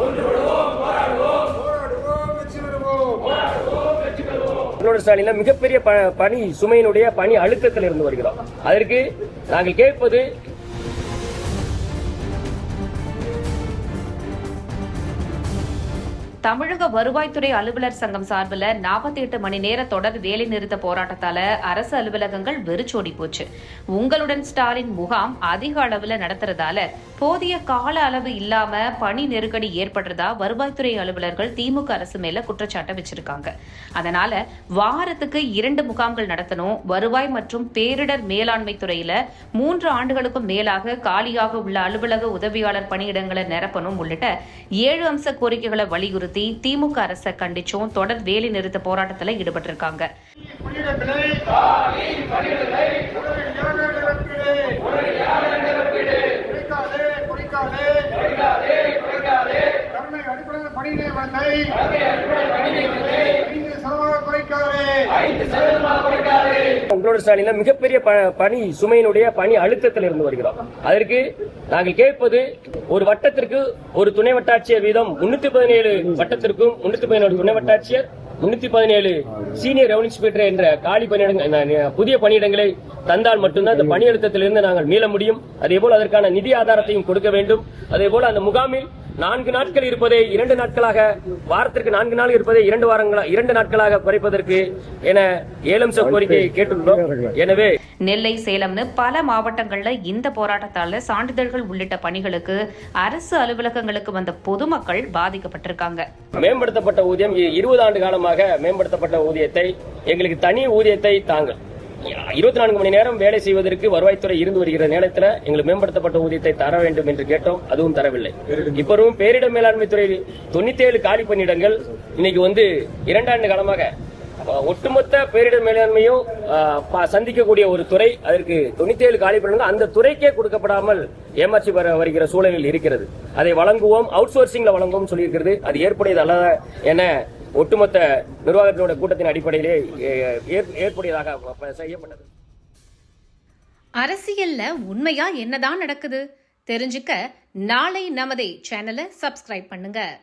ஒன்றுபடுவோம் போராடுவோம். போராடுவோம். வெற்றி பெறுவோம். முதல்வர் ஸ்டாலின்ல மிகப்பெரிய ப- பணி சுமையினுடைய பணி அழுத்தத்தில் இருந்து வருகிறோம். அதற்கு நாங்கள் கேட்பது தமிழக வருவாய்த்துறை அலுவலர் சங்கம் சார்பில் நாற்பத்தி எட்டு மணி நேர தொடர் வேலை நிறுத்த போராட்டத்தால அரசு அலுவலகங்கள் வெறிச்சோடி போச்சு. உங்களுடன் ஸ்டாலின் முகாம் அதிக அளவுல நடத்துறதால போதிய கால அளவு இல்லாம பணி நெருக்கடி ஏற்படுறதா வருவாய்த்துறை அலுவலர்கள் திமுக அரசு மேல குற்றச்சாட்டை வச்சிருக்காங்க. அதனால வாரத்துக்கு இரண்டு முகாம்கள் நடத்தணும். வருவாய் மற்றும் பேரிடர் மேலாண்மை துறையில மூன்று ஆண்டுகளுக்கும் மேலாக காலியாக உள்ள அலுவலக உதவியாளர் பணியிடங்களை நிரப்பணும் உள்ளிட்ட ஏழு அம்ச கோரிக்கைகளை வலியுறுத்தி திமுக அரசை கண்டிச்சும். தொடர் வேலை நிறுத்த போராட்டத்தில் ஈடுபட்டிருக்காங்க. உடனடியாக நிரப்பிடு. குறைக்காதே, ஐந்து சதவீதமாக குறைக்காதே. ஸ்டாலின் மிகப்பெரிய பணி சுமையினுடைய பணி அழுத்தத்தில் இருந்து வருகிறோம் அதற்கு நாங்கள் கேட்பது ஒரு வட்டத்திற்கு ஒரு துணை வட்டாட்சியர் வீதம் முன்னூத்தி பதினேழு வட்டத்திற்கும் முன்னூத்தி பதினேழு துணை வட்டாட்சியர் முன்னூத்தி பதினேழு சீனியர் ரெவன்யூ இன்ஸ்பெக்டர் என்ற காலி பணியிடங்கள் புதிய பணியிடங்களை தந்தால் மட்டும்தான் அந்த பணி அழுத்தத்திலிருந்து நாங்கள் மீள முடியும் அதே அதேபோல் அதற்கான நிதி ஆதாரத்தையும் கொடுக்க வேண்டும் அதே போல அந்த முகாமில் நான்கு நாட்கள் இருப்பதை இரண்டு நாட்களாக வாரத்திற்கு நான்கு நாள் இருப்பதை இரண்டு வாரங்களா இரண்டு நாட்களாக குறைப்பதற்கு என ஏலம்ச கோரிக்கையை கேட்டுள்ளோம். எனவே நெல்லை சேலம்னு பல மாவட்டங்கள்ல இந்த போராட்டத்தால சான்றிதழ்கள் உள்ளிட்ட பணிகளுக்கு அரசு அலுவலகங்களுக்கு வந்த பொதுமக்கள் பாதிக்கப்பட்டிருக்காங்க. மேம்படுத்தப்பட்ட ஊதியம் இருபது ஆண்டு காலமாக மேம்படுத்தப்பட்ட ஊதியத்தை எங்களுக்கு தனி ஊதியத்தை தாங்கள். இருபத்தி நான்கு மணி நேரம் வேலை செய்வதற்கு வருவாய்த்துறை இருந்து வருகிற நேரத்தில் எங்களுக்கு மேம்படுத்தப்பட்ட ஊதியத்தை தர வேண்டும் என்று கேட்டோம். அதுவும் தரவில்லை. இப்பவும் பேரிடர் மேலாண்மை துறை தொண்ணூத்தி ஏழு காலி பணியிடங்கள் இன்னைக்கு வந்து இரண்டாண்டு காலமாக ஒட்டுமொத்த பேரிடர் மேலாண்மையும் சந்திக்கக்கூடிய ஒரு துறை அதற்கு தொண்ணூத்தி ஏழு காலி பணியிடங்கள் அந்த துறைக்கே கொடுக்கப்படாமல் ஏமாற்றி வர வருகிற சூழலில் இருக்கிறது. அதை வழங்குவோம் அவுட் சோர்சிங்ல வழங்குவோம் சொல்லியிருக்கிறது. அது ஏற்புடையது அல்ல என ஒட்டுமொத்த நிர்வாகத்தினுடைய கூட்டத்தின் அடிப்படையிலே ஏற்- ஏற்புடையதாக செய்யப்பட்டது. அரசியல்ல உண்மையா என்னதான் நடக்குது? தெரிஞ்சுக்க நாளை நமதே சேனலை சப்ஸ்கிரைப் பண்ணுங்க.